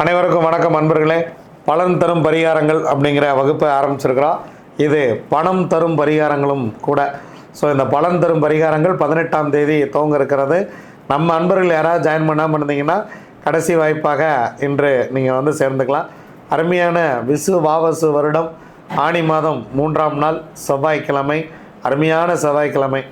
அனைவருக்கும் வணக்கம் அன்பர்களே. பலன் தரும் பரிகாரங்கள் அப்படிங்கிற வகுப்பை ஆரம்பிச்சிருக்கிறோம். இது பணம் தரும் பரிகாரங்களும் கூட. ஸோ இந்த பலன் தரும் பரிகாரங்கள் பதினெட்டாம் தேதி துவங்க இருக்கிறது. நம்ம அன்பர்கள் யாராவது ஜாயின் பண்ணாமல் இருந்தீங்கன்னா கடைசி வாய்ப்பாக இன்று நீங்கள் வந்து சேர்ந்துக்கலாம். அருமையான விசு வாவசு வருடம் ஆணி மாதம் மூன்றாம் நாள் செவ்வாய்க்கிழமை அருமையான செவ்வாய்க்கிழமை.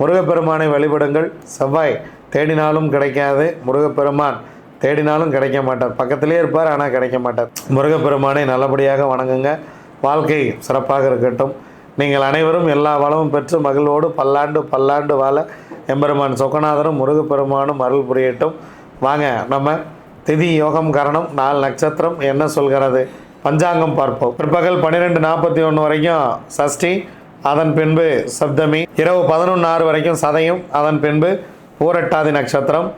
முருகப்பெருமானை வழிபடுங்கள். செவ்வாய் தேடினாலும் கிடைக்காது. முருகப்பெருமான் தேடினாலும் கிடைக்க மாட்டார். பக்கத்திலே இருப்பார் ஆனால் கிடைக்க மாட்டார். முருகப்பெருமானை நல்லபடியாக வணங்குங்க. வாழ்க்கை சிறப்பாக இருக்கட்டும். நீங்கள் அனைவரும் எல்லா வளமும் பெற்று மகிழ்வோடு பல்லாண்டு பல்லாண்டு வாழ எம்பெருமான் சொக்கநாதனும் முருகப்பெருமானும் அருள் புரியட்டும். வாங்க நம்ம திதி யோகம் கரணம் நாலு நட்சத்திரம் என்ன சொல்கிறது? பஞ்சாங்கம் பார்ப்போம். பிற்பகல் பன்னிரெண்டு நாற்பத்தி ஒன்று வரைக்கும் சஷ்டி அதன் பின்பு சப்தமி இரவு பதினொன்று ஆறு வரைக்கும் சதயம் அதன் பின்பு ஊரட்டாதி நட்சத்திரம்.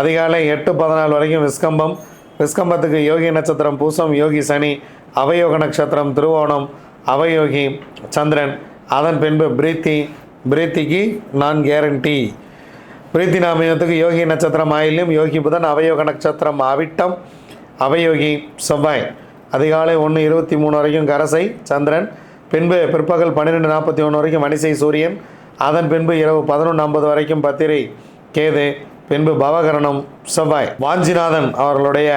அதிகாலை எட்டு பதினாலு வரைக்கும் விஸ்கம்பம். விஸ்கம்பத்துக்கு யோகி நட்சத்திரம் பூசம் யோகி சனி அவயோக நட்சத்திரம் திருவோணம் அவயோகி சந்திரன் அதன் பின்பு பிரீத்தி பிரீத்திக்கு நான் கேரண்டி பிரீத்தி நாமயத்துக்கு யோகி நட்சத்திரம் ஆயிலும் யோகி புதன் அவயோக நட்சத்திரம் அவிட்டம் அவயோகி செவ்வாய். அதிகாலை ஒன்று இருபத்தி மூணு வரைக்கும் கரசை சந்திரன் பின்பு பிற்பகல் பன்னிரெண்டு நாற்பத்தி ஒன்று வரைக்கும் மணிசை சூரியன் அதன் பின்பு இரவு பதினொன்று ஐம்பது வரைக்கும் பத்திரை கேது பின்பு பவகரணம் செவ்வாய். வாஞ்சிநாதன் அவர்களுடைய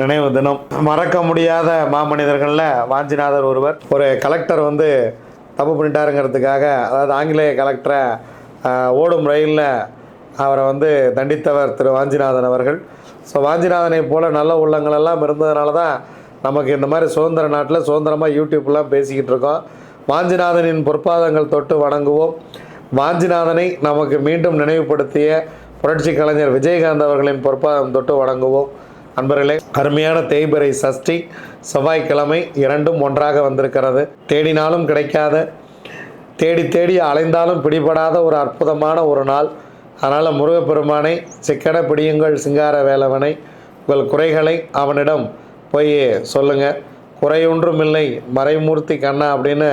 நினைவு தினம். மறக்க முடியாத மாமனிதர்களில் வாஞ்சிநாதர் ஒருவர். ஒரு கலெக்டர் வந்து தப்பு பண்ணிட்டாருங்கிறதுக்காக அதாவது ஆங்கிலேய கலெக்டரை ஓடும் ரயிலில் அவரை வந்து தண்டித்தவர் திரு வாஞ்சிநாதன் அவர்கள். ஸோ வாஞ்சிநாதனை போல நல்ல உள்ளங்களெல்லாம் இருந்ததுனால தான் நமக்கு இந்த மாதிரி சுதந்திர நாட்டில் சுதந்திரமாக யூடியூப்லாம் பேசிக்கிட்டு இருக்கோம். வாஞ்சிநாதனின் பொற்பாதங்கள் தொட்டு வணங்குவோம். வாஞ்சிநாதனை நமக்கு மீண்டும் நினைவுபடுத்திய புரட்சி கலைஞர் விஜயகாந்த் அவர்களின் பொற்பாதம் தொட்டு வணங்குவோம். அன்பர்களே அருமையான தேய்பிறை சஷ்டி செவ்வாய்க்கிழமை இரண்டும் ஒன்றாக வந்திருக்கிறது. தேடினாலும் கிடைக்காத தேடி தேடி அலைந்தாலும் பிடிபடாத ஒரு அற்புதமான ஒரு நாள். அதனால் முருகப்பெருமானை சிக்கன பிடியுங்கள் சிங்கார வேலவனை. உங்கள் குறைகளை அவனிடம் போய் சொல்லுங்கள் குறையொன்றும் இல்லை மறைமூர்த்தி கண்ணா அப்படின்னு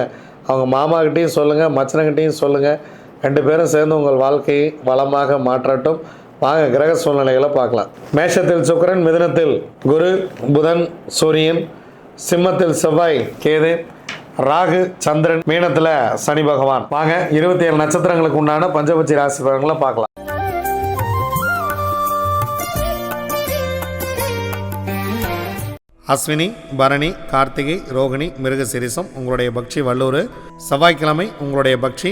அவங்க மாமாக்கிட்டேயும் சொல்லுங்கள் மச்சனங்கிட்டேயும் சொல்லுங்கள் ரெண்டு பேரும் சேர்ந்து உங்கள் வாழ்க்கையை வளமாக மாற்றட்டும். வாங்க கிரக சூழ்நிலைகளை பார்க்கலாம். மேஷத்தில் சுக்கரன் மிதனத்தில் குரு புதன் சூரியன் சிம்மத்தில் செவ்வாய் கேது ராகு சந்திரன் மீனத்தில் சனி பகவான். வாங்க இருபத்தி ஏழு நட்சத்திரங்களுக்கு உண்டான பஞ்சபட்சி ராசி பலன்களை பார்க்கலாம். அஸ்வினி பரணி கார்த்திகை ரோகிணி மிருகசிரிசம் உங்களுடைய பக்ஷி வல்லூர். செவ்வாய்க்கிழமை உங்களுடைய பக்ஷி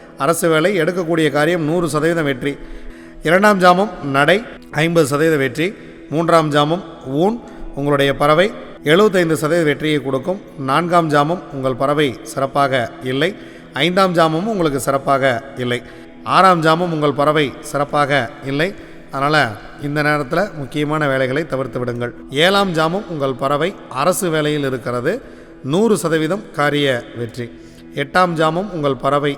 அரசு வேலை எடுக்கக்கூடிய காரியம் நூறு சதவீதம் வெற்றி. இரண்டாம் ஜாமம் நடை ஐம்பது சதவீத வெற்றி. மூன்றாம் ஜாமம் ஊன் உங்களுடைய பறவை எழுபத்தைந்து சதவீத வெற்றியை கொடுக்கும். நான்காம் ஜாமம் உங்கள் பறவை சிறப்பாக இல்லை. ஐந்தாம் ஜாமமும் உங்களுக்கு சிறப்பாக இல்லை. ஆறாம் ஜாமம் உங்கள் பறவை சிறப்பாக இல்லை. அதனால் இந்த நேரத்தில் முக்கியமான வேலைகளை தவிர்த்து விடுங்கள். ஏழாம் ஜாமம் உங்கள் பறவை அரசு வேலையில் இருக்கிறது. நூறு சதவீதம் காரிய வெற்றி. எட்டாம் ஜாமம் உங்கள் பறவை